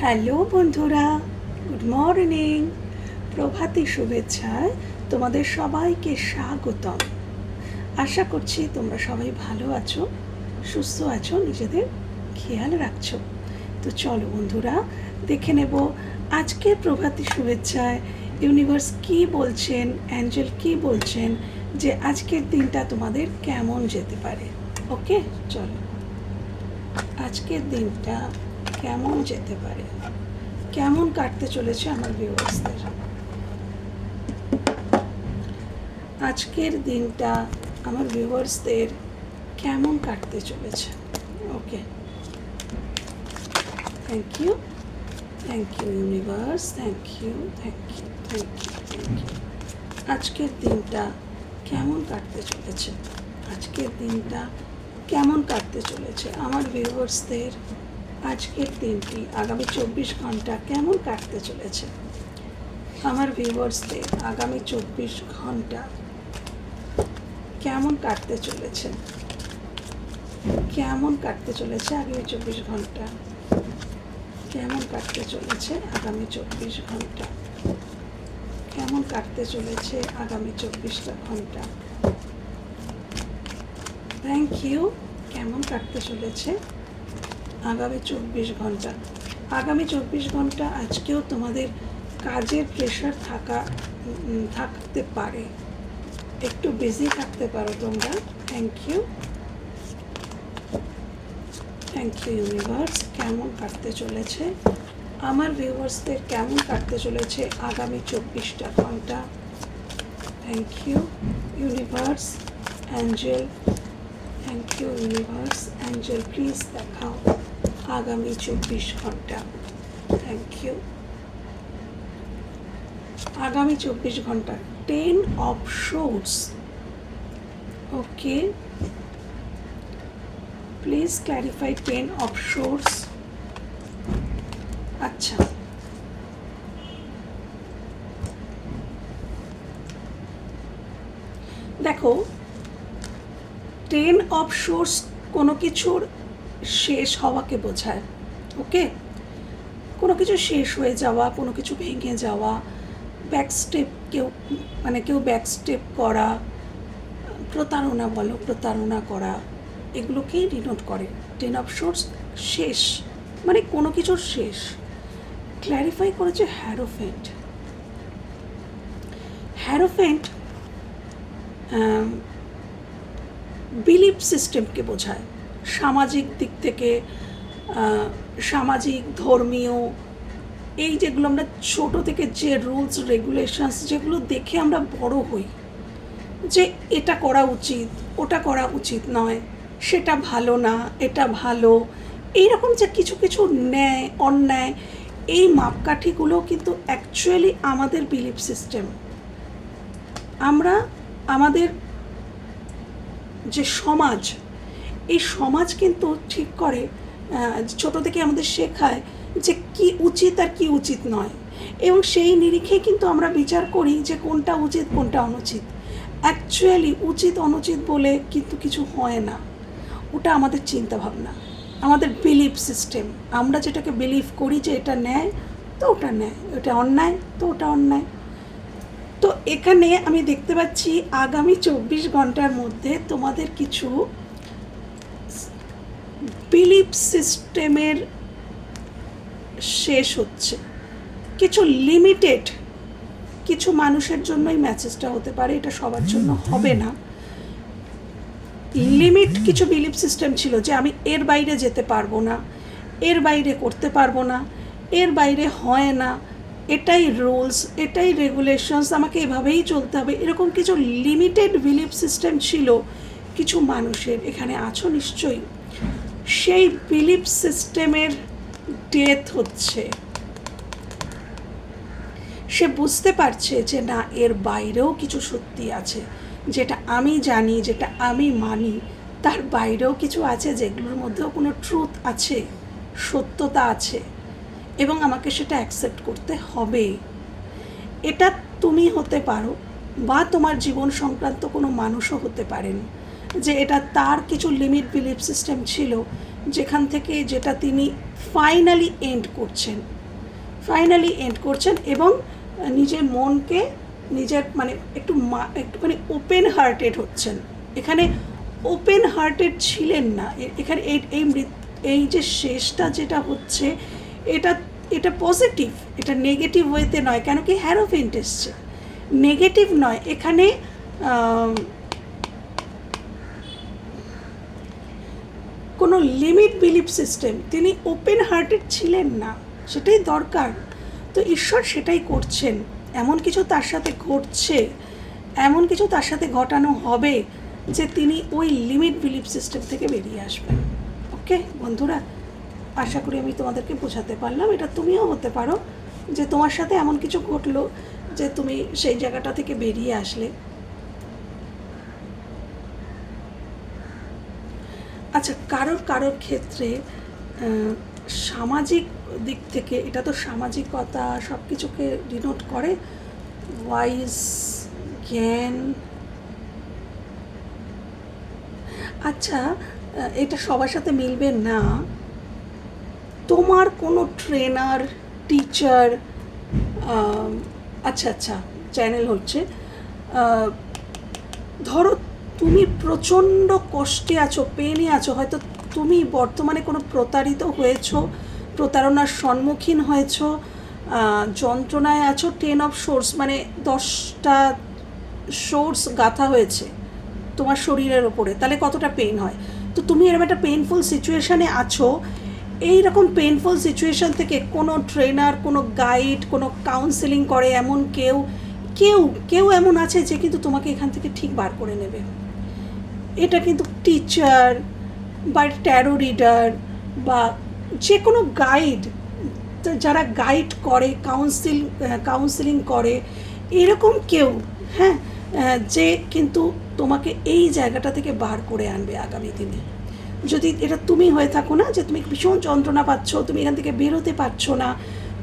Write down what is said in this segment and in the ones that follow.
Hello বন্ধুরা, good morning. প্রভাতী শুভেচ্ছায় তোমাদের সবাইকে স্বাগতম। আশা করছি তোমরা সবাই ভালো আছো, সুস্থ আছো, নিজেদের খেয়াল রাখছো। তো চলো বন্ধুরা, দেখে নেব আজকের প্রভাতী শুভেচ্ছায় ইউনিভার্স কি বলছেন অ্যাঞ্জেল কি বলছেন, যে আজকের দিনটা তোমাদের কেমন যেতে পারে। ওকে চলো। আজকের দিনটা কেমন যেতে পারে? কেমন কাটতে চলেছে আমার ভিউয়ার্সদের আজকের দিনটা আমার ভিউয়ার্সদের কেমন কাটতে চলেছে? Okay thank you thank you universe thank you thank you thank you thank you আজকের দিনটা কেমন কাটতে চলেছে? আজকের দিনটা কেমন কাটতে চলেছে? আমার ভিউয়ার্সদের আজকের দিনটি আগামী চব্বিশ ঘণ্টা কেমন কাটতে চলেছে? আমার ভিউয়ার্সদের আগামী চব্বিশ ঘণ্টা কেমন কাটতে চলেছে? কেমন কাটতে চলেছে আগামী চব্বিশ ঘণ্টা? কেমন কাটতে চলেছে আগামী চব্বিশ ঘণ্টা? কেমন কাটতে চলেছে আগামী চব্বিশটা ঘণ্টা? থ্যাংক ইউ কেমন কাটতে চলেছে আগামী চব্বিশ ঘণ্টা। আগামী চব্বিশ ঘণ্টা আজকেও তোমাদের কাজের প্রেশার থাকা থাকতে পারে। একটু বিজি থাকতে পারো তোমরা। Thank you thank you universe কেমন কাটতে চলেছে? আমার ভিউয়ার্সদের কেমন কাটতে চলেছে আগামী চব্বিশটা ঘণ্টা? Thank you universe angel thank you universe angel please দেখাও। আগামী চব্বিশ ঘণ্টা। থ্যাংক ইউ আগামী চব্বিশ ঘণ্টা। Ten of swords okay please clarify ten of swords আচ্ছা। দেখো টেন অফ সোর্স কোনো কিছুর শেষ হওয়াকে বোঝায় ওকে কোনো কিছু শেষ হয়ে যাওয়া, কোনো কিছু ভেঙে যাওয়া ব্যাক স্টেপ কেউ মানে কেউ ব্যাক স্টেপ করা, প্রতারণা বলো, প্রতারণা করা, এগুলোকেই ডিনোট করে। টেন অফ সোর্স শেষ মানে কোনো কিছুর শেষ। ক্ল্যারিফাই করেছে হ্যারোফেন্ট হ্যারোফেন্ট বিলিফ সিস্টেমকে বোঝায়। সামাজিক দিক থেকে সামাজিক, ধর্মীয়, এই যেগুলো আমরা ছোট থেকে যে রুলস রেগুলেশনস যেগুলো দেখে আমরা বড় হই, যে এটা করা উচিত, ওটা করা উচিত নয়, সেটা ভালো না, এটা ভালো, এইরকম যে কিছু কিছু ন্যায়, অন্যায়, এই মাপকাঠিগুলো কিন্তু অ্যাকচুয়ালি আমাদের বিলিফ সিস্টেম আমরা আমাদের যে সমাজ এই সমাজ কিন্তু ঠিক করে ছোট থেকে আমাদের শেখায় যে কি উচিত আর কি উচিত নয়। এবং সেই নিরিখে কিন্তু আমরা বিচার করি যে কোনটা উচিত, কোনটা অনুচিত। অ্যাকচুয়ালি উচিত, অনুচিত বলে কিন্তু কিছু হয় না। ওটা আমাদের চিন্তা ভাবনা আমাদের বিলিফ সিস্টেম আমরা যেটাকে বিলিভ করি যে এটা ন্যায়, তো ওটা ন্যায়। ওটা অন্যায়, তো ওটা অন্যায়। তো এখানে আমি দেখতে পাচ্ছি আগামী চব্বিশ ঘণ্টার মধ্যে তোমাদের কিছু বিলিফ সিস্টেমের শেষ হচ্ছে। কিছু লিমিটেড কিছু মানুষের জন্যই ম্যাসেজটা হতে পারে, এটা সবার জন্য হবে না। লিমিট কিছু বিলিফ সিস্টেম ছিল যে আমি এর বাইরে যেতে পারব না, এর বাইরে করতে পারব না, এর বাইরে হয় না। এটাই রুলস এটাই রেগুলেশনস আমাকে এভাবেই চলতে হবে। এরকম কিছু লিমিটেড বিলিফ সিস্টেম ছিল, কিছু মানুষের এখানে আছো নিশ্চয়ই। সেই বিলিফ সিস্টেমের ডেথ হচ্ছে। সে বুঝতে পারছে যে না, এর বাইরেও কিছু সত্যি আছে। যেটা আমি জানি, যেটা আমি মানি, তার বাইরেও কিছু আছে যেগুলোর মধ্যেও কোনো ট্রুথ আছে, সত্যতা আছে, এবং আমাকে সেটা অ্যাকসেপ্ট করতে হবে। এটা তুমি হতে পারো, বা তোমার জীবন সংক্রান্ত কোনো মানুষও হতে পারেন। যে এটা তার কিছু লিমিট বিলিফ সিস্টেম ছিল, যেখান থেকে যেটা তিনি ফাইনালি এন্ড করছেন। ফাইনালি এন্ড করছেন এবং নিজের মনকে নিজের মানে একটু একটুখানি ওপেন হার্টেড হচ্ছেন। এখানে ওপেন হার্টেড ছিলেন না। এখানে এই এই এই যে শেষটা যেটা হচ্ছে, এটা এটা পজিটিভ এটা নেগেটিভ ওয়েতে নয়, কেন কি হ্যারোফেন্ট এসছে নেগেটিভ নয়, এখানে কোনো লিমিট বিলিফ সিস্টেম তিনি ওপেন হার্টেড ছিলেন না, সেটাই দরকার। তো ঈশ্বর সেটাই করছেন। এমন কিছু তার সাথে ঘটছে, এমন কিছু তার সাথে ঘটানো হবে যে তিনি ওই লিমিট বিলিফ সিস্টেম থেকে বেরিয়ে আসবেন। ওকে, বন্ধুরা, আশা করি আমি তোমাদেরকে বোঝাতে পারলাম। এটা তুমিও হতে পারো যে তোমার সাথে এমন কিছু ঘটলো যে তুমি সেই জায়গাটা থেকে বেরিয়ে আসলে। আচ্ছা কারোর কারোর ক্ষেত্রে সামাজিক দিক থেকে এটা তো সামাজিকতা সব কিছুকে ডিনোট করে ওয়াইজ জ্ঞান। আচ্ছা এটা সবার সাথে মিলবে না। তোমার কোনো ট্রেনার টিচার আচ্ছা আচ্ছা চ্যানেল হচ্ছে ধরো তুমি প্রচণ্ড কষ্টে আছো পেনে আছো, হয়তো তুমি বর্তমানে কোনো প্রতারিত হয়েছো, প্রতারণার সম্মুখীন হয়েছো যন্ত্রণায় আছো টেন অফ সোর্স মানে দশটা সোর্স গাঁথা হয়েছে তোমার শরীরের ওপরে, তাহলে কতটা পেন হয়? তো তুমি এরকম একটা পেনফুল সিচুয়েশানে আছো এই রকম পেনফুল সিচুয়েশান থেকে কোনো ট্রেনার কোনো গাইড কোনো কাউন্সেলিং করে এমন কেউ কেউ কেউ এমন আছে যে কিন্তু তোমাকে এখান থেকে ঠিক বার করে নেবে? এটা কিন্তু টিচার বা ট্যারো রিডার বা যে কোনো গাইড যারা গাইড করে কাউন্সিল কাউন্সিলিং করে, এরকম কেউ হ্যাঁ যে কিন্তু তোমাকে এই জায়গাটা থেকে বার করে আনবে আগামী দিনে। যদি এটা তুমি হয়ে থাকো না যে তুমি ভীষণ যন্ত্রণা পাচ্ছ, তুমি এখান থেকে বেরোতে পারছ না,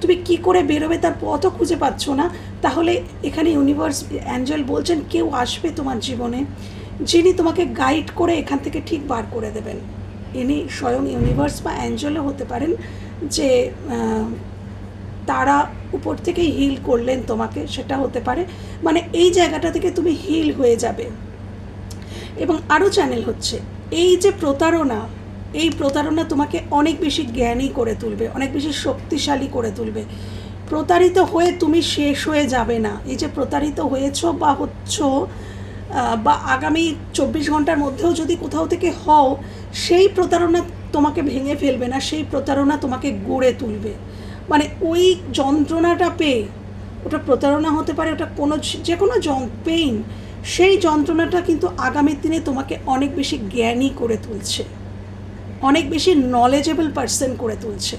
তুমি কি করে বেরোবে তার পথও খুঁজে পাচ্ছ না, তাহলে এখানে ইউনিভার্স অ্যাঞ্জেল বলছেন, কেউ আসবে তোমার জীবনে। যিনি তোমাকে গাইড করে এখান থেকে ঠিক বার করে দেবেন। ইনি স্বয়ং ইউনিভার্স বা অ্যাঞ্জেলও হতে পারেন যে তারা উপর থেকে হিল করলেন তোমাকে, সেটা হতে পারে। মানে এই জায়গাটা থেকে তুমি হিল হয়ে যাবে। এবং আরও চ্যানেল হচ্ছে, এই যে প্রতারণা, এই প্রতারণা তোমাকে অনেক বেশি জ্ঞানী করে তুলবে, অনেক বেশি শক্তিশালী করে তুলবে। প্রতারিত হয়ে তুমি শেষ হয়ে যাবে না। এই যে প্রতারিত হয়েছো বা হচ্ছ বা আগামী চব্বিশ ঘণ্টার মধ্যেও যদি কোথাও থেকে হও, সেই প্রতারণা তোমাকে ভেঙে ফেলবে না, সেই প্রতারণা তোমাকে গড়ে তুলবে। মানে ওই যন্ত্রণাটা পেয়ে, ওটা প্রতারণা হতে পারে, ওটা কোনো যে কোনো পেইন, সেই যন্ত্রণাটা কিন্তু আগামী দিনে তোমাকে অনেক বেশি জ্ঞানী করে তুলছে। অনেক বেশি নলেজেবল পার্সন করে তুলছে।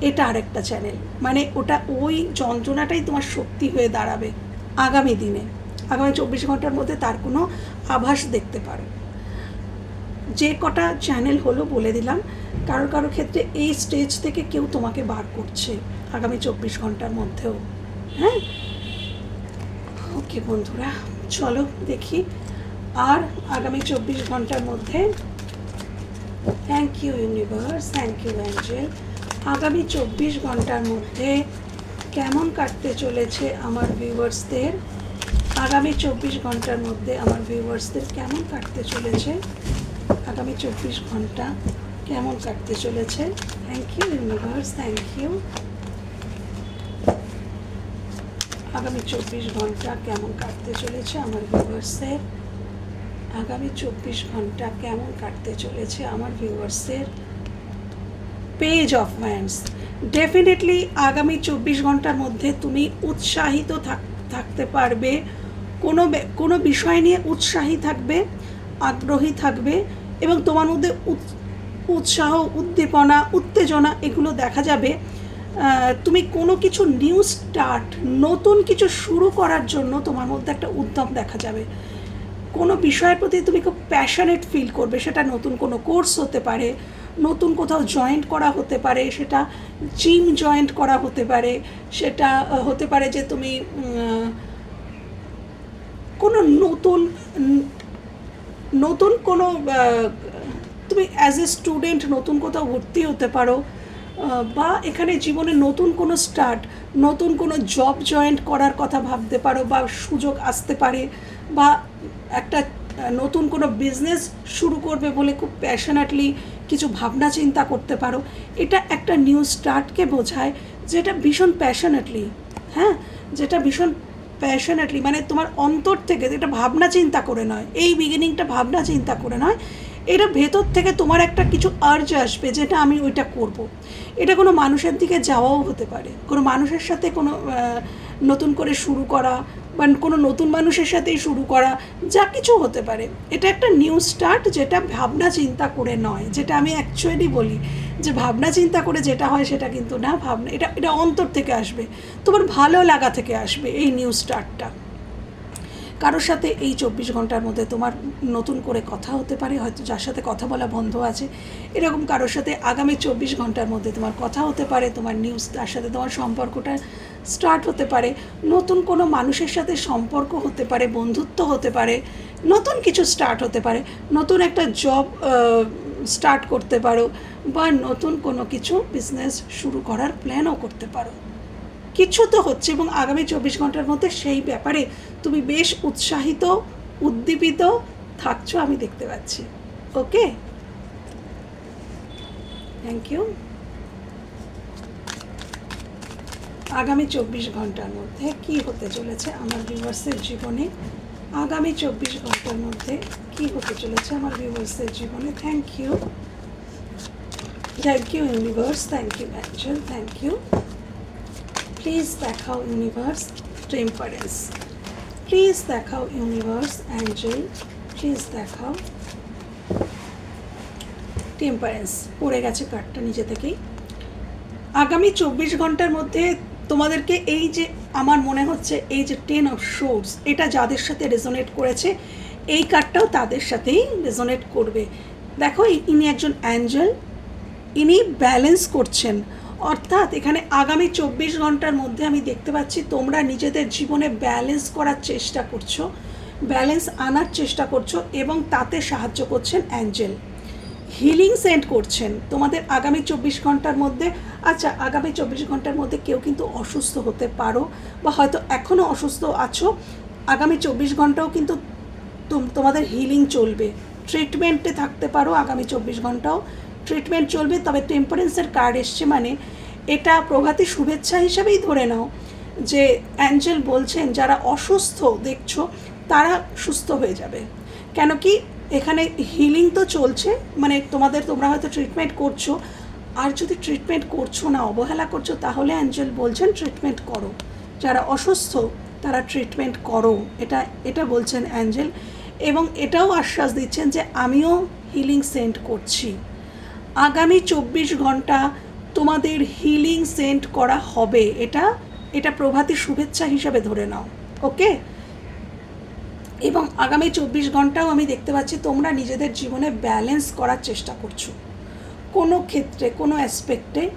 এটা আরেকটা চ্যানেল মানে ওটা ওই যন্ত্রণাটাই তোমার শক্তি হয়ে দাঁড়াবে আগামী দিনে। আগামী চব্বিশ ঘণ্টার মধ্যে তার কোনো আভাস দেখতে পারো। যে কটা চ্যানেল হলো বলে দিলাম, কারও কারও ক্ষেত্রে এই স্টেজ থেকে কেউ তোমাকে বার করছে আগামী চব্বিশ ঘণ্টার মধ্যেও। হ্যাঁ? ওকে বন্ধুরা, চলো দেখি। আর আগামী চব্বিশ ঘণ্টার মধ্যে thank you universe thank you angel আগামী চব্বিশ ঘণ্টার মধ্যে কেমন কাটতে চলেছে আমার ভিউয়ার্সদের আগামী চব্বিশ ঘণ্টার মধ্যে আমার ভিউয়ার্সদের কেমন কাটতে চলেছে? আগামী চব্বিশ ঘণ্টা কেমন কাটতে চলেছে? Thank you universe thank you আগামী চব্বিশ ঘণ্টা কেমন কাটতে চলেছে আমার ভিউয়ার্সের আগামী চব্বিশ ঘণ্টা কেমন কাটতে চলেছে আমার ভিউয়ার্সের পেজ অফ ম্যান্স ডেফিনেটলি আগামী চব্বিশ ঘণ্টার মধ্যে তুমি উৎসাহিত থাক- থাকতে পারবে। কোনো কোনো বিষয় নিয়ে উৎসাহী থাকবে, আগ্রহী থাকবে এবং তোমার মধ্যে উৎ- উৎসাহ, উদ্দীপনা, উত্তেজনা এগুলো দেখা যাবে। তুমি কোনো কিছু নিউ স্টার্ট নতুন কিছু শুরু করার জন্য তোমার মধ্যে একটা উদ্যম দেখা যাবে। কোনো বিষয়ের প্রতি তুমি খুব প্যাশনেট ফিল করবে, সেটা নতুন কোনো কোর্স হতে পারে, নতুন কোথাও জয়েন্ট করা হতে পারে, সেটা জিম জয়েন্ট করা হতে পারে, সেটা হতে পারে যে তুমি কোনো নতুন নতুন কোনো তুমি অ্যাজ এ স্টুডেন্ট নতুন কোথাও ভর্তি হতে পারো বা এখানে জীবনে নতুন কোনো স্টার্ট নতুন কোনো জব জয়েন্ট করার কথা ভাবতে পারো বা সুযোগ আসতে পারে, বা একটা, নতুন কোনো বিজনেস শুরু করবে বলে খুব প্যাশনেটলি কিছু ভাবনা চিন্তা করতে পারো, এটা একটা নিউ স্টার্টকে বোঝায়, যেটা ভীষণ প্যাশনেটলি হ্যাঁ? যেটা ভীষণ প্যাশনেটলি মানে তোমার অন্তর থেকে এটা ভাবনা চিন্তা করে নয়, এই বিগিনিংটা ভাবনা চিন্তা করে নয়, এটা ভেতর থেকে তোমার একটা কিছু আর্জ আসবে যেটা আমি ওইটা করব। এটা কোনো মানুষের দিকে যাওয়াও হতে পারে, কোনো মানুষের সাথে কোনো নতুন করে শুরু করা বা কোনো নতুন মানুষের সাথেই শুরু করা, যা কিছু হতে পারে। এটা একটা নিউ স্টার্ট যেটা ভাবনা চিন্তা করে নয়। যেটা আমি অ্যাকচুয়ালি বলি যে ভাবনা চিন্তা করে যেটা হয় সেটা কিন্তু না, ভাবনা, এটা এটা অন্তর থেকে আসবে। তোমার ভালো লাগা থেকে আসবে এই নিউ স্টার্টটা কারোর সাথে এই চব্বিশ ঘণ্টার মধ্যে তোমার নতুন করে কথা হতে পারে, হয়তো যার সাথে কথা বলা বন্ধ আছে। এরকম কারোর সাথে আগামী চব্বিশ ঘণ্টার মধ্যে তোমার কথা হতে পারে, তোমার নিউজ তার সাথে তোমার সম্পর্কটা স্টার্ট হতে পারে, নতুন কোনো মানুষের সাথে সম্পর্ক হতে পারে, বন্ধুত্ব হতে পারে, নতুন কিছু স্টার্ট হতে পারে, নতুন একটা জব স্টার্ট করতে পারো বা নতুন কোনো কিছু বিজনেস শুরু করার প্ল্যানও করতে পারো। কিছু তো হচ্ছে এবং আগামী চব্বিশ ঘণ্টার মধ্যে সেই ব্যাপারে তুমি বেশ উৎসাহিত, উদ্দীপিত থাকছো আমি দেখতে পাচ্ছি। ওকে থ্যাংক ইউ আগামী চব্বিশ ঘণ্টার মধ্যে কি হতে চলেছে আমার ভিউয়ার্সের জীবনে? আগামী চব্বিশ ঘণ্টার মধ্যে কি হতে চলেছে আমার ভিউয়ার্সের জীবনে? Thank you thank you universe thank you angel thank you please দেখাও ইউনিভার্স টেম্পারেন্স প্লিজ দেখাও ইউনিভার্স অ্যাঞ্জেল প্লিজ দেখাও টেম্পারেন্স পড়ে গেছে কার্ডটা নিজে থেকেই। আগামী চব্বিশ ঘণ্টার মধ্যে তোমাদেরকে এই যে আমার মনে হচ্ছে এই যে টেন অফ শোর্স এটা যাদের সাথে রেজোনেট করেছে, এই কার্ডটাও তাদের সাথেই রেজোনেট করবে। দেখো ইনি একজন অ্যাঞ্জেল ইনি ব্যালেন্স করছেন। অর্থাৎ এখানে আগামী চব্বিশ ঘণ্টার মধ্যে আমি দেখতে পাচ্ছি তোমরা নিজেদের জীবনে ব্যালেন্স করার চেষ্টা করছ ব্যালেন্স আনার চেষ্টা করছ এবং তাতে সাহায্য করছেন অ্যাঞ্জেল হিলিং সেন্ড করছেন। তোমাদের আগামী চব্বিশ ঘণ্টার মধ্যে আচ্ছা আগামী চব্বিশ ঘণ্টার মধ্যে কেউ কিন্তু অসুস্থ হতে পারো বা হয়তো এখনও অসুস্থ আছো। আগামী চব্বিশ ঘন্টাও কিন্তু তোমাদের হিলিং চলবে। ট্রিটমেন্টে থাকতে পারো আগামী চব্বিশ ঘন্টাও। ট্রিটমেন্ট চলবে, তবে টেম্পারেন্সের কার্ড এসছে মানে এটা প্রভাতী শুভেচ্ছা হিসাবেই ধরে নাও যে অ্যাঞ্জেল বলছেন, যারা অসুস্থ দেখছ, তারা সুস্থ হয়ে যাবে। কেন কি এখানে হিলিং তো চলছে মানে তোমাদের তোমরা হয়তো ট্রিটমেন্ট করছ। আর যদি ট্রিটমেন্ট করছ না, অবহেলা করছ, তাহলে অ্যাঞ্জেল বলছেন ট্রিটমেন্ট করো। যারা অসুস্থ, তারা ট্রিটমেন্ট করো। এটা এটা বলছেন অ্যাঞ্জেল। এবং এটাও আশ্বাস দিচ্ছেন যে আমিও হিলিং সেন্ট করছি। আগামী চব্বিশ ঘণ্টা তোমাদের হিলিং সেন্ট করা হবে। এটা এটা প্রভাতী শুভেচ্ছা হিসাবে ধরে নাও। ওকে এবং আগামী চব্বিশ ঘন্টাও আমি দেখতে পাচ্ছি তোমরা নিজেদের জীবনে ব্যালেন্স করার চেষ্টা করছ। কোনো ক্ষেত্রে, কোনো অ্যাসপেক্টে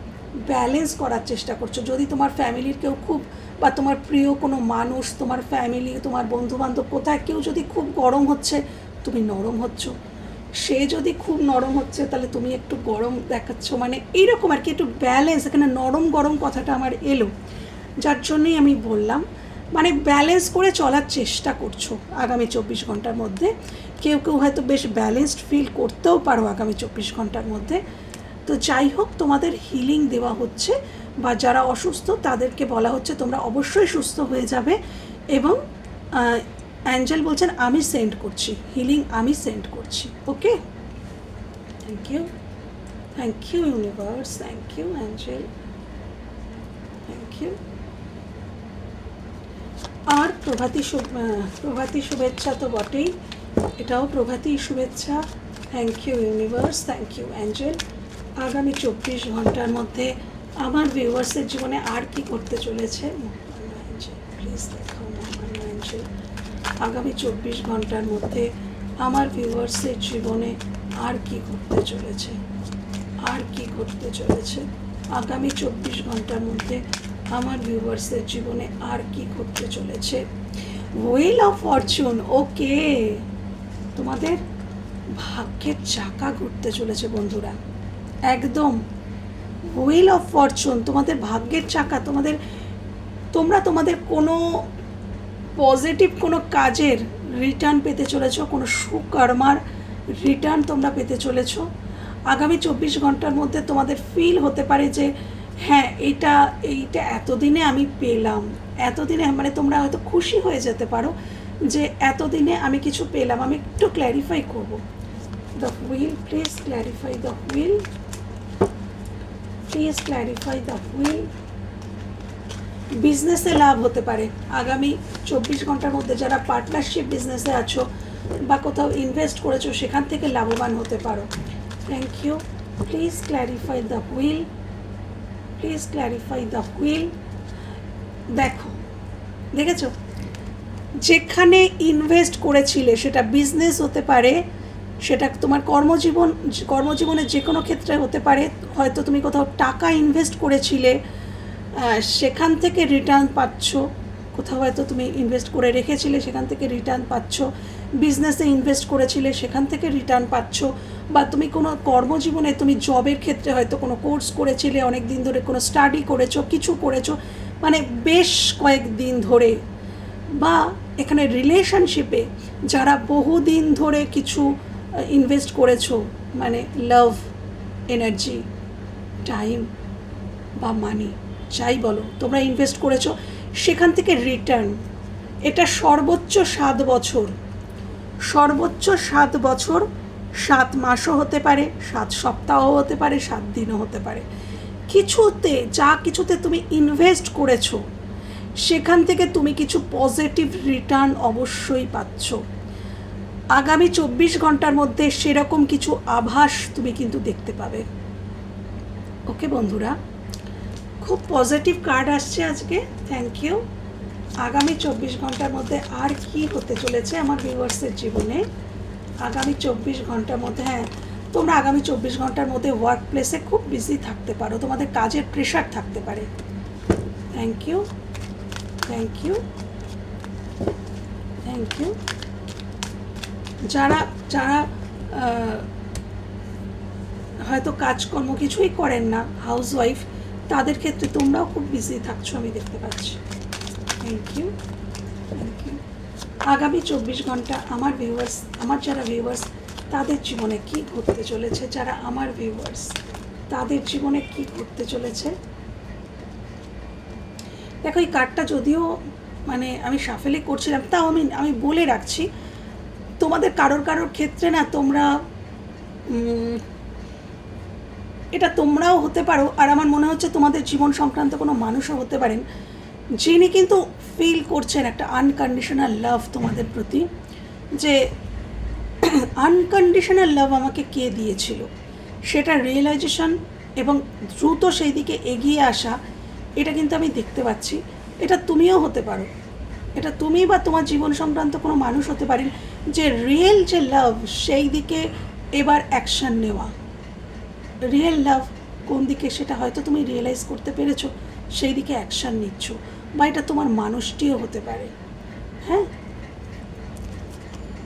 ব্যালেন্স করার চেষ্টা করছ। যদি তোমার ফ্যামিলির কেউ খুব বা তোমার প্রিয় কোনো মানুষ, তোমার ফ্যামিলি তোমার বন্ধুবান্ধব কোথায় কেউ যদি খুব গরম হচ্ছে, তুমি নরম হচ্ছ। সে যদি খুব নরম হচ্ছে, তাহলে তুমি একটু গরম দেখাচ্ছ। মানে এইরকম আর কি, একটু ব্যালেন্স এখানে নরম গরম কথাটা আমার এলো। যার জন্যই আমি বললাম মানে ব্যালেন্স করে চলার চেষ্টা করছ আগামী চব্বিশ ঘণ্টার মধ্যে। কেউ কেউ হয়তো বেশ ব্যালেন্সড ফিল করতেও পারো আগামী চব্বিশ ঘণ্টার মধ্যে। তো যাই হোক, তোমাদের হিলিং দেওয়া হচ্ছে বা যারা অসুস্থ তাদেরকে বলা হচ্ছে তোমরা অবশ্যই সুস্থ হয়ে যাবে এবং অ্যাঞ্জেল বলছেন, আমি সেন্ড করছি হিলিং আমি সেন্ড করছি okay thank you thank you universe thank you angel. Thank you প্রভাতী প্রভাতী শুভেচ্ছা তো বটেই। এটাও প্রভাতী শুভেচ্ছা। Thank you universe thank you angel আগামী চব্বিশ ঘণ্টার মধ্যে আমার ভিউয়ার্সের জীবনে আর কি করতে চলেছে? আগামী চব্বিশ ঘণ্টার মধ্যে আমার ভিউয়ার্সের জীবনে আর কি ঘটতে চলেছে? আর কি ঘটতে চলেছে? আগামী চব্বিশ ঘণ্টার মধ্যে আমার ভিউয়ার্সের জীবনে আর কি ঘটতে চলেছে? হুইল অফ ফরচুন ওকে তোমাদের ভাগ্যের চাকা ঘুরতে চলেছে বন্ধুরা। একদম। হুইল অফ ফরচুন তোমাদের ভাগ্যের চাকা, তোমাদের, তোমরা তোমাদের কোনো পজিটিভ কোনো কাজের রিটার্ন পেতে চলেছ, কোনো সুকর্মার রিটার্ন তোমরা পেতে চলেছো। আগামী চব্বিশ ঘণ্টার মধ্যে তোমাদের ফিল হতে পারে যে হ্যাঁ এটা, এইটা এতদিনে আমি পেলাম। এতদিনে মানে তোমরা হয়তো খুশি হয়ে যেতে পারো যে এতদিনে আমি কিছু পেলাম। আমি একটু ক্ল্যারিফাই করব। The wheel please clarify the wheel please clarify the wheel বিজনেসে লাভ হতে পারে। আগামী চব্বিশ ঘণ্টার মধ্যে যারা পার্টনারশিপ বিজনেসে আছো বা কোথাও ইনভেস্ট করেছ, সেখান থেকে লাভবান হতে পারো। Thank you please clarify the wheel please clarify the wheel দেখো, দেখেছ? যেখানে ইনভেস্ট করেছিলে, সেটা বিজনেস হতে পারে, সেটা তোমার কর্মজীবন, কর্মজীবনের যে কোনো ক্ষেত্রে হতে পারে, হয়তো তুমি কোথাও টাকা ইনভেস্ট করেছিলে সেখান থেকে রিটার্ন পাচ্ছ, কোথাও হয়তো তুমি ইনভেস্ট করে রেখেছিলে, সেখান থেকে রিটার্ন পাচ্ছ বিজনেসে ইনভেস্ট করেছিলে, সেখান থেকে রিটার্ন পাচ্ছ বা তুমি কোনো কর্মজীবনে তুমি জবের ক্ষেত্রে হয়তো কোনো কোর্স করেছিলে অনেক দিন ধরে কোনো স্টাডি করেছ, কিছু করেছ মানে বেশ কয়েকদিন ধরে বা এখানে রিলেশনশিপে যারা বহুদিন ধরে কিছু ইনভেস্ট করেছ মানে লাভ এনার্জি টাইম বা মানি যাই বলো, তোমরা ইনভেস্ট করেছ, সেখান থেকে রিটার্ন এটা সর্বোচ্চ সাত বছর, সর্বোচ্চ সাত বছর সাত মাসও হতে পারে, সাত সপ্তাহও হতে পারে, সাত দিনও হতে পারে। কিছুতে, যা কিছুতে তুমি ইনভেস্ট করেছ, সেখান থেকে তুমি কিছু পজিটিভ রিটার্ন অবশ্যই পাচ্ছ। আগামী চব্বিশ ঘণ্টার মধ্যে সেরকম কিছু আভাস তুমি কিন্তু দেখতে পাবে। ওকে বন্ধুরা, খুব পজিটিভ কার্ড আসছে আজকে থ্যাংক ইউ আগামী চব্বিশ ঘণ্টার মধ্যে আর কি হতে চলেছে আমার ভিউয়ার্সের জীবনে? আগামী চব্বিশ ঘণ্টার মধ্যে হ্যাঁ তোমরা আগামী চব্বিশ ঘণ্টার মধ্যে ওয়ার্ক প্লেসে খুব বিজি থাকতে পারো, তোমাদের কাজের প্রেশার থাকতে পারে। Thank you thank you thank you যারা যারা হয়তো কাজকর্ম কিছুই করেন না হাউস ওয়াইফ তাদের ক্ষেত্রে তোমরাও খুব বিজি থাকছো, আমি দেখতে পাচ্ছি। থ্যাংক ইউ আগামী চব্বিশ ঘণ্টা আমার ভিউয়ার্স আমার যারা ভিউয়ার্স তাদের জীবনে কি ঘটতে চলেছে? যারা আমার ভিউয়ার্স তাদের জীবনে কি ঘটতে চলেছে? দেখো, এই কার্ডটা যদিও মানে আমি সাফেলি করছিলাম, তাও আমি আমি বলে রাখছি, তোমাদের কারোর কারোর ক্ষেত্রে না তোমরা এটা তোমরাও হতে পারো, আর আমার মনে হচ্ছে তোমাদের জীবন সংক্রান্ত কোনো মানুষও হতে পারেন, যিনি কিন্তু ফিল করছেন একটা আনকন্ডিশনাল লাভ তোমাদের প্রতি, যে আনকন্ডিশনাল লাভ আমাকে কে দিয়েছিল? সেটা রিয়েলাইজেশন এবং দ্রুত সেই দিকে এগিয়ে আসা, এটা কিন্তু আমি দেখতে পাচ্ছি। এটা তুমিও হতে পারো। এটা তুমি বা তোমার জীবন সংক্রান্ত কোনো মানুষ হতে পারেন যে রিয়েল যে লাভ সেই দিকে এবার অ্যাকশন নেওয়া। রিয়েল লাভ কোন দিকে সেটা হয়তো তুমি রিয়েলাইজ করতে পেরেছ সেই দিকে অ্যাকশন নিচ্ছ। বা এটা তোমার মানুষটিও হতে পারে। হ্যাঁ?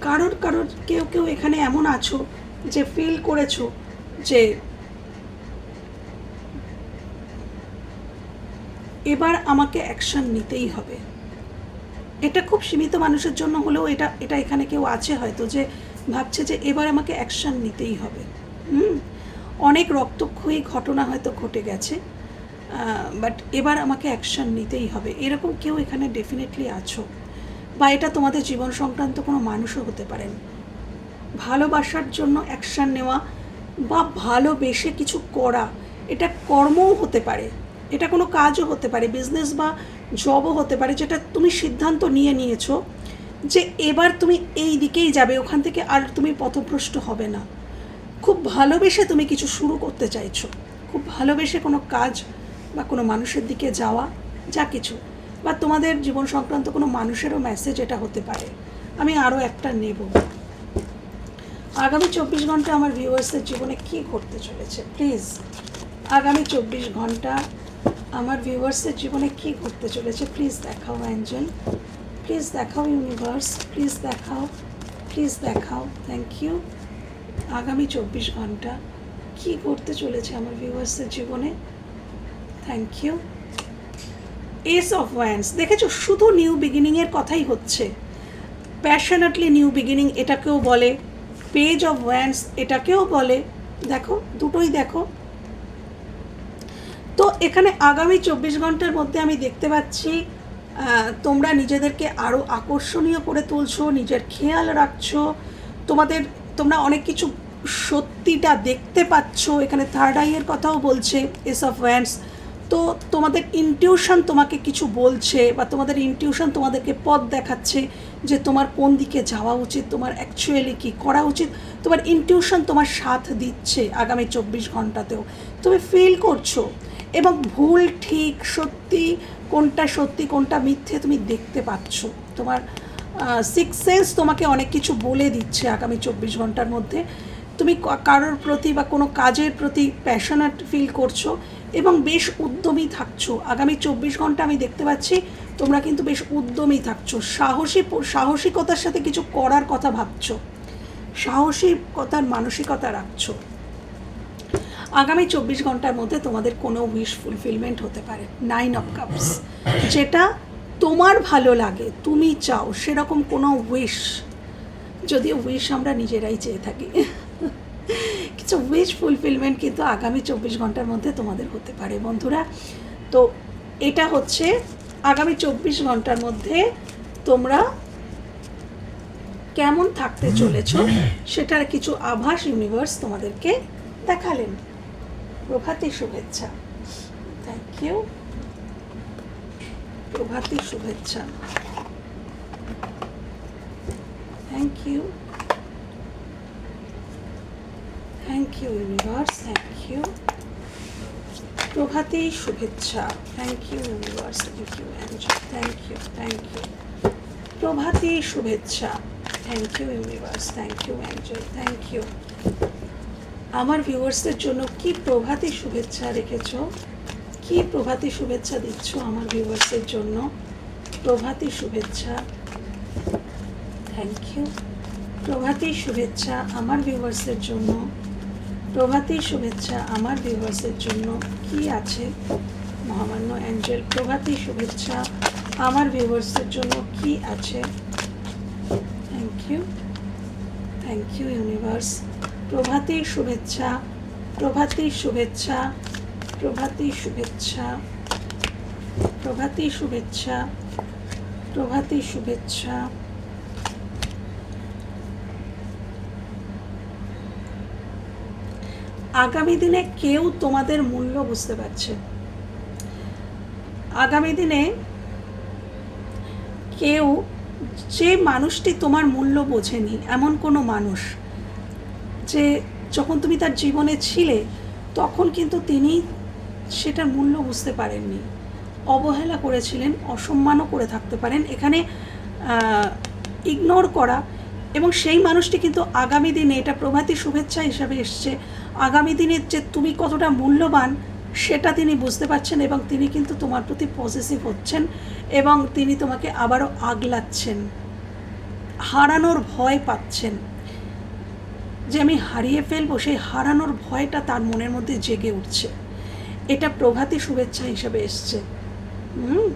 কারোর কারোর কেউ কেউ এখানে এমন আছো যে ফিল করেছ যে এবার আমাকে অ্যাকশন নিতেই হবে। এটা খুব সীমিত মানুষের জন্য হলেও এটা এটা এখানে কেউ আছে হয়তো যে ভাবছে যে এবার আমাকে অ্যাকশন নিতেই হবে। হুম? অনেক রক্তক্ষয়ী ঘটনা হয়তো ঘটে গেছে। বাট এবার আমাকে অ্যাকশন নিতেই হবে। এরকম কেউ এখানে ডেফিনেটলি আছো বা এটা তোমাদের জীবন সংক্রান্ত কোনো মানুষও হতে পারেন। ভালোবাসার জন্য অ্যাকশন নেওয়া বা ভালোবেসে কিছু করা, এটা কর্মও হতে পারে। এটা কোনো কাজও হতে পারে বিজনেস বা জবও হতে পারে, যেটা তুমি সিদ্ধান্ত নিয়ে নিয়েছো যে এবার তুমি এই দিকেই যাবে, ওখান থেকে আর তুমি পথভ্রষ্ট হবে না। খুব ভালোবেসে তুমি কিছু শুরু করতে চাইছো। খুব ভালোবেসে কোনো কাজ বা কোনো মানুষের দিকে যাওয়া, যা কিছু। বা তোমাদের জীবন সংক্রান্ত কোনো মানুষেরও মেসেজ এটা হতে পারে। আমি আরও একটা নেব। আগামী চব্বিশ ঘণ্টা আমার ভিউয়ার্সের জীবনে কী ঘটতে চলেছে? প্লিজ আগামী চব্বিশ ঘণ্টা আমার ভিউয়ার্সের জীবনে কী ঘটতে চলেছে? প্লিজ দেখাও অ্যাঞ্জেল প্লিজ দেখাও ইউনিভার্স প্লিজ দেখাও প্লিজ দেখাও। থ্যাংক ইউ আগামী চব্বিশ ঘণ্টা কি করতে চলেছে আমার ভিউয়ার্সের জীবনে? Thank you ace of wands দেখেছ? শুধু নিউ বিগিনিংয়ের কথাই হচ্ছে। প্যাশনেটলি নিউ বিগিনিং এটাকেও বলে। পেজ অফ ওয়ান্স এটাকেও বলে। দেখো, দুটোই দেখো। তো এখানে আগামী চব্বিশ ঘণ্টার মধ্যে আমি দেখতে পাচ্ছি তোমরা নিজেদেরকে আরও আকর্ষণীয় করে তুলছো, নিজের খেয়াল রাখছো। তোমাদের, তোমরা অনেক কিছু সত্যিটা দেখতে পাচ্ছ। এখানে থার্ড আইয়ের কথাও বলছে এস অফ ওয়ান্স তো তোমাদের ইনটিউশন তোমাকে কিছু বলছে বা তোমাদের ইনটিউশন তোমাদেরকে পথ দেখাচ্ছে যে তোমার কোন দিকে যাওয়া উচিত, তোমার অ্যাকচুয়ালি কী করা উচিত, তোমার ইনটিউশন তোমার সাথ দিচ্ছে আগামী চব্বিশ ঘন্টাতেও। তুমি ফিল করছ এবং ভুল ঠিক সত্যি কোনটা সত্যি, কোনটা মিথ্যে তুমি দেখতে পাচ্ছ। তোমার সিক্স সেন্স তোমাকে অনেক কিছু বলে দিচ্ছে আগামী চব্বিশ ঘণ্টার মধ্যে। তুমি কারোর প্রতি বা কোনো কাজের প্রতি প্যাশনেট ফিল করছ এবং বেশ উদ্যমী থাকছো। আগামী চব্বিশ ঘণ্টা আমি দেখতে পাচ্ছি তোমরা কিন্তু বেশ উদ্যমী থাকছো। সাহসী সাহসিকতার সাথে কিছু করার কথা ভাবছ। সাহসিকতার মানসিকতা রাখছো। আগামী চব্বিশ ঘণ্টার মধ্যে তোমাদের কোনো উইশ ফুলফিলমেন্ট হতে পারে। নাইন অফ কাপস যেটা তোমার ভালো লাগে, তুমি চাও, সেরকম কোনো উইশ যদিও উইশ আমরা নিজেরাই চেয়ে থাকি। কিছু উইশ ফুলফিলমেন্ট কিন্তু আগামী চব্বিশ ঘণ্টার মধ্যে তোমাদের হতে পারে, বন্ধুরা। তো এটা হচ্ছে আগামী চব্বিশ ঘণ্টার মধ্যে তোমরা কেমন থাকতে চলেছ সেটার কিছু আভাস ইউনিভার্স তোমাদেরকে দেখালেন। প্রভাতী শুভেচ্ছা। থ্যাংক ইউ প্রভাতী শুভেচ্ছা। Thank you thank you universe thank you প্রভাতী শুভেচ্ছা thank you universe thank you thank you thank you প্রভাতী শুভেচ্ছা thank you universe thank you angel thank you আমার ভিউয়ার্সদের জন্য কি প্রভাতী শুভেচ্ছা রেখেছ? কি প্রভাতী শুভেচ্ছা দিচ্ছ আমার ভিউয়ার্সের জন্য? প্রভাতী শুভেচ্ছা থ্যাংক ইউ প্রভাতী শুভেচ্ছা আমার ভিউয়ার্সের জন্য প্রভাতী শুভেচ্ছা আমার ভিউয়ার্সের জন্য কি আছে? মহামান্য অ্যাঞ্জেল প্রভাতী শুভেচ্ছা আমার ভিউয়ার্সের জন্য কি আছে? Thank you thank you universe প্রভাতী শুভেচ্ছা প্রভাতী শুভেচ্ছা প্রভাতী শুভেচ্ছা প্রভাতী শুভেচ্ছা প্রভাতী শুভেচ্ছা। আগামী দিনে কেউ তোমাদের মূল্য বুঝতে পারছে। আগামী দিনে কেউ যে মানুষটি তোমার মূল্য বোঝেনি, এমন কোনো মানুষ যে যখন তুমি তার জীবনে ছিলে, তখন কিন্তু তিনি সেটার মূল্য বুঝতে পারেননি। অবহেলা করেছিলেন, অসম্মানও করে থাকতে পারেন, এখানে ইগনোর করা এবং সেই মানুষটি কিন্তু আগামী দিনে এটা প্রভাতী শুভেচ্ছা হিসাবে এসছে। আগামী দিনে যে তুমি কতটা মূল্যবান, সেটা তিনি বুঝতে পারছেন এবং তিনি কিন্তু তোমার প্রতি পজিটিভ হচ্ছেন এবং তিনি তোমাকে আবারও আগলাচ্ছেন। হারানোর ভয় পাচ্ছেন। যে আমি হারিয়ে ফেলব, সেই হারানোর ভয়টা তার মনের মধ্যে জেগে উঠছে। এটা প্রভাতী শুভেচ্ছা হিসেবে এসছে। হুম?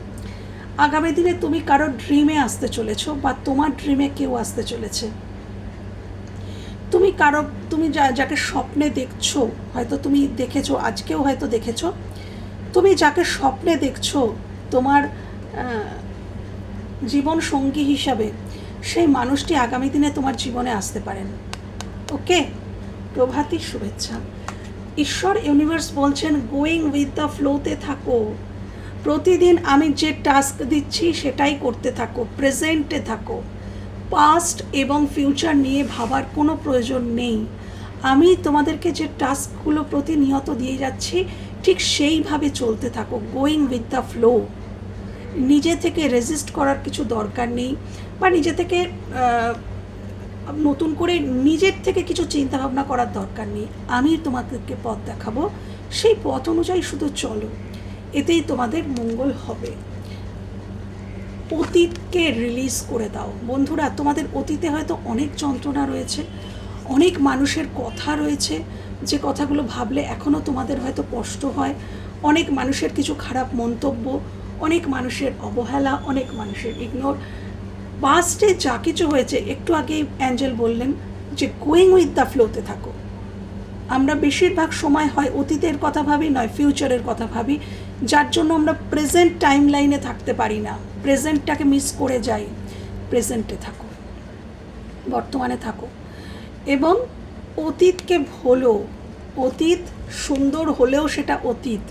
আগামী দিনে তুমি কারও ড্রিমে আসতে চলেছো বা তোমার ড্রিমে কেউ আসতে চলেছে। তুমি কারও, তুমি যা, যাকে স্বপ্নে দেখছ, হয়তো তুমি দেখেছ, আজকেও হয়তো দেখেছ, তুমি যাকে স্বপ্নে দেখছ, তোমার জীবন সঙ্গী হিসাবে সেই মানুষটি আগামী দিনে তোমার জীবনে আসতে পারেন। ওকে? প্রভাতী শুভেচ্ছা। ঈশ্বর ইউনিভার্স বলছেন গোয়িং উইথ দ্য ফ্লোতে থাকো। প্রতিদিন আমি যে টাস্ক দিচ্ছি, সেটাই করতে থাকো। প্রেজেন্টে থাকো। পাস্ট এবং ফিউচার নিয়ে ভাবার কোনো প্রয়োজন নেই। আমি তোমাদেরকে যে টাস্কগুলো প্রতিনিয়ত দিয়ে যাচ্ছি, ঠিক সেইভাবে চলতে থাকো গোয়িং উইথ দ্য ফ্লো নিজে থেকে রেজিস্ট করার কিছু দরকার নেই বা নিজে থেকে নতুন করে নিজের থেকে কিছু চিন্তা ভাবনা করার দরকার নেই। আমি তোমাদেরকে পথ দেখাবো। সেই পথ অনুযায়ী শুধু চলো। এতেই তোমাদের মঙ্গল হবে। অতীতকে রিলিজ করে দাও। বন্ধুরা, তোমাদের অতীতে হয়তো অনেক যন্ত্রণা রয়েছে, অনেক মানুষের কথা রয়েছে, যে কথাগুলো ভাবলে এখনও তোমাদের হয়তো কষ্ট হয়। অনেক মানুষের কিছু খারাপ মন্তব্য, অনেক মানুষের অবহেলা, অনেক মানুষের ইগনোর পাস্টে যা কিছু হয়েছে, একটু আগেই অ্যাঞ্জেল বললেন যে গোয়িং উইথ দ্য ফ্লোতে থাকো। আমরা বেশিরভাগ সময় হয় অতীতের কথা ভাবি, নয় ফিউচারের কথা ভাবি, যার জন্য আমরা প্রেজেন্ট টাইম লাইনে থাকতে পারি না। প্রেজেন্টটাকে মিস করে যাই, প্রেজেন্টে থাকো, বর্তমানে থাকো। এবং অতীতকে ভোলো, অতীত সুন্দর হলেও সেটা অতীত,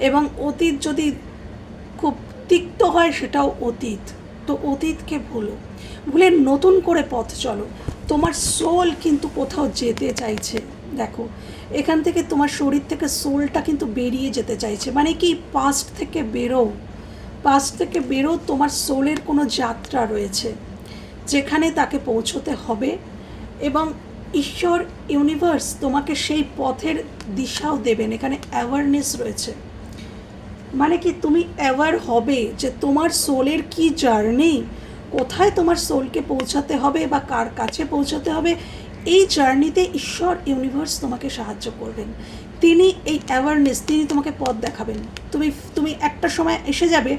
এবং অতীত যদি খুব তিক্ত হয় সেটাও অতীত। তো অতীতকে ভুলো। ভুলে নতুন করে পথ চলো। তোমার সোল কিন্তু কোথাও যেতে চাইছে, দেখো। এখান থেকে তোমার শরীর থেকে সোলটা কিন্তু বেরিয়ে যেতে চাইছে। মানে কি পাস্ট থেকে বেরো পাস্ট থেকে বেরো, তোমার সোলের কোনো যাত্রা রয়েছে, যেখানে তাকে পৌঁছতে হবে এবং ঈশ্বর ইউনিভার্স তোমাকে সেই পথের দিশাও দেবেন, এখানে অ্যাওয়ারনেস রয়েছে। মানে কি, তুমি অ্যাওয়ার হবে যে তোমার সোলের কি জার্নি কোথায় তোমার সোলকে পৌঁছাতে হবে বা কার কাছে পৌঁছাতে হবে, এই জার্নিতে ঈশ্বর ইউনিভার্স তোমাকে সাহায্য করবেন। তিনি এই অ্যাওয়ারনেস তিনি তোমাকে পথ দেখাবেন। তুমি তুমি একটা সময় এসে যাবে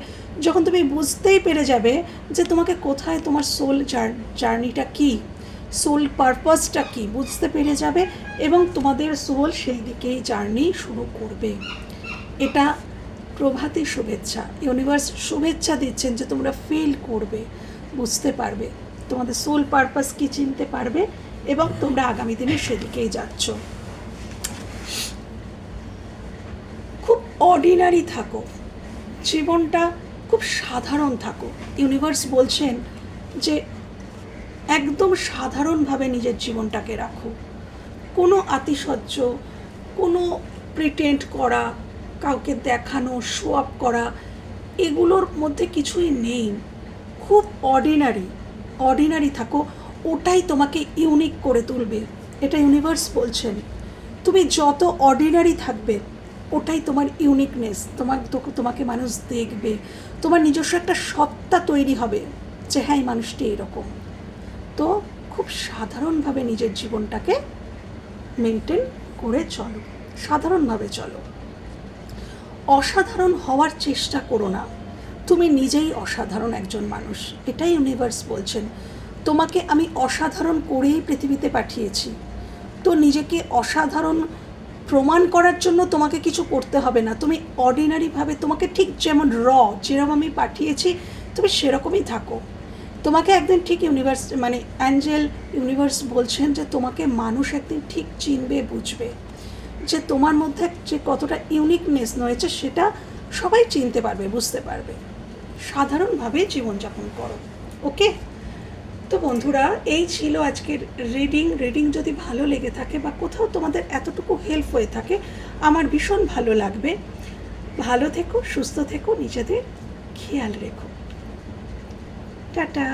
যখন তুমি বুঝতেই পেরে যাবে যে তোমাকে কোথায় তোমার সোল জার্নিটা কী সোল পারপাসটা কী, বুঝতে পেরে যাবে এবং তোমাদের সোল সেই দিকেই জার্নি শুরু করবে। এটা প্রভাতী শুভেচ্ছা। ইউনিভার্স শুভেচ্ছা দিচ্ছেন যে তোমরা ফিল করবে, বুঝতে পারবে। তোমাদের সোল পারপাস কি চিনতে পারবে এবং তোমরা আগামী দিনে সেদিকেই যাচ্ছ। খুব অর্ডিনারি থাকো। জীবনটা খুব সাধারণ থাকো ইউনিভার্স বলছেন যে একদম সাধারণভাবে নিজের জীবনটাকে রাখো কোনো আতিশয্য, কোনো প্রিটেন্ট করা, কাউকে দেখানো শো আপ করা, এগুলোর মধ্যে কিছুই নেই। খুব অর্ডিনারি অর্ডিনারি থাকো, ওটাই তোমাকে ইউনিক করে তুলবে। এটা ইউনিভার্স বলছেন। তুমি যত অর্ডিনারি থাকবে ওটাই তোমার ইউনিকনেস তোমার তোমাকে মানুষ দেখবে, তোমার নিজস্ব একটা সত্তা তৈরি হবে যে হ্যাঁ এই মানুষটি এরকম। তো খুব সাধারণভাবে নিজের জীবনটাকে মেনটেন করে চলো, সাধারণভাবে চলো। অসাধারণ হওয়ার চেষ্টা করো না। তুমি নিজেই অসাধারণ একজন মানুষ, এটাই ইউনিভার্স বলছেন। তোমাকে আমি অসাধারণ করেই পৃথিবীতে পাঠিয়েছি। তো নিজেকে অসাধারণ প্রমাণ করার জন্য তোমাকে কিছু করতে হবে না। তুমি অর্ডিনারিভাবে তোমাকে ঠিক যেমন র, যেরকম আমি পাঠিয়েছি, তুমি সেরকমই থাকো। তোমাকে একদিন ঠিক ইউনিভার্স মানে অ্যাঞ্জেল ইউনিভার্স বলছেন যে তোমাকে মানুষ একদিন ঠিক চিনবে, বুঝবে। যে তোমার মধ্যে যে কতটা ইউনিকনেস রয়েছে, সেটা সবাই চিনতে পারবে, বুঝতে পারবে। সাধারণভাবে জীবনযাপন করো ওকে তো বন্ধুরা, এই ছিল আজকের রিডিং রিডিং যদি ভালো লেগে থাকে বা কোথাও তোমাদের এতটুকু হেল্প হয়ে থাকে, আমার ভীষণ ভালো লাগবে। ভালো থেকো, সুস্থ থেকো, নিজেদের খেয়াল রেখো। টাটা।